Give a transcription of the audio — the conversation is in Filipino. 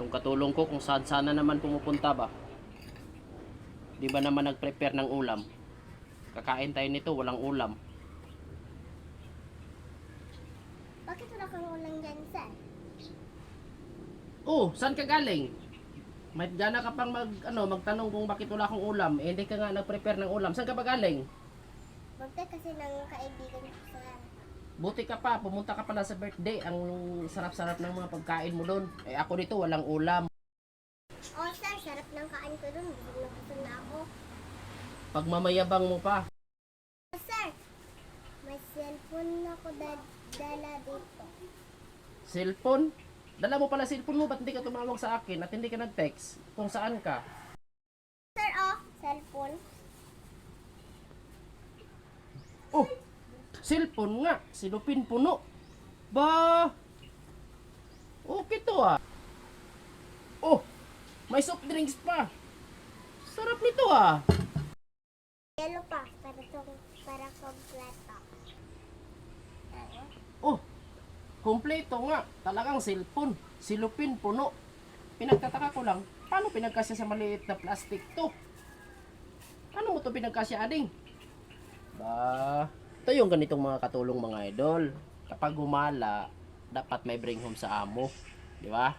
Itong katulong ko kung saan sana naman pumupunta ba. Di ba naman nag-prepare ng ulam? Kakain tayo nito, walang ulam. Bakit wala kang ulang dyan, sir? Oh, saan ka galing? May gana ka pang mag, ano, magtanong kung bakit wala akong ulam. Eh, hindi ka nga nag-prepare ng ulam. Saan ka ba galing? Birthday kasi ng kaibigan ko, sir. Buti ka pa, pumunta ka pala sa birthday. Ang sarap-sarap ng mga pagkain mo doon. Eh, ako dito, walang ulam. Oh, sir, sarap ng kain ko dun. Busog na busog na ako. Pagmamayabang mo pa. Oh, sir, may cellphone ako da- dala dito. Cellphone? Dala mo pala cellphone mo, ba't hindi ka tumawag sa akin at hindi ka nag-text? Kung saan ka? Sir, oh, cellphone. Oh, cellphone nga. Silupin puno. Ba? Okay to ah. Oh, may soft drinks pa. Sarap nito ah. Yellow pa, para para kompleto. Ano? Oh, kompleto nga. Talagang cellphone. Silupin puno. Pinagtataka ko lang, paano pinagkasya sa maliit na plastic to? Ano mo to pinagkasya ading? Ba, ito yung ganitong mga katulong mga idol. Kapag gumala, dapat may bring home sa amo. Di ba?